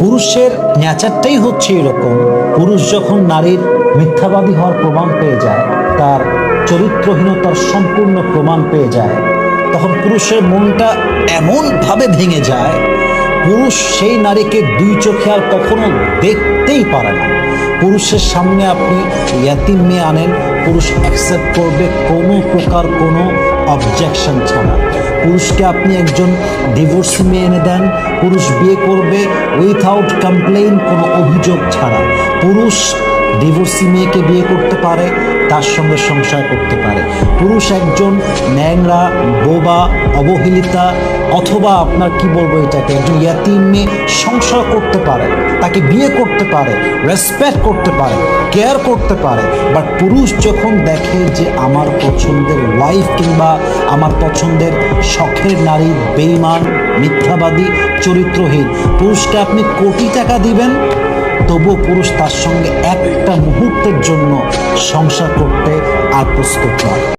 পুরুষের নেচারটাই হচ্ছে এরকম। পুরুষ যখন নারীর মিথ্যাবাদী হওয়ার প্রমাণ পেয়ে যায়, তার চরিত্রহীনতার সম্পূর্ণ প্রমাণ পেয়ে যায়, তখন পুরুষের মনটা এমনভাবে ভেঙে যায়, পুরুষ সেই নারীকে দুই চোখে আর কখনো দেখতেই পারে না। পুরুষের সামনে আপনি ইয়াতিম মেয়ে আনেন, পুরুষ অ্যাকসেপ্ট করবে কোনো প্রকার কোনো অবজেকশন ছাড়া। পুরুষকে আপনি একজন ডিভোর্সি মেয়ে এনে দেন, পুরুষ বিয়ে করবে উইথাউট কমপ্লেন কোনো অভিযোগ ছাড়া। পুরুষ ডিভোর্সি মেয়েকে বিয়ে করতে পারে তার সঙ্গে সংসার করতে পারে। পুরুষ একজন ন্যাংরা, বোবা, অবহেলিতা, অথবা আপনার কি বলব এটাকে, একজন ইয়াতিম মেয়ে সংসার করতে পারে, তাকে বিয়ে করতে পারে রেসপেক্ট করতে পারে কেয়ার করতে পারে। বাট পুরুষ যখন দেখে যে আমার পছন্দের ওয়াইফ কিংবা আমার পছন্দের শখের নারী বেইমান মিথ্যাবাদী, চরিত্রহীন, পুরুষকে আপনি কোটি টাকা দিবেন তবুও পুরুষ তার সঙ্গে একটা মুহূর্তের জন্য সংসার করতে আর প্রস্তুত নয়।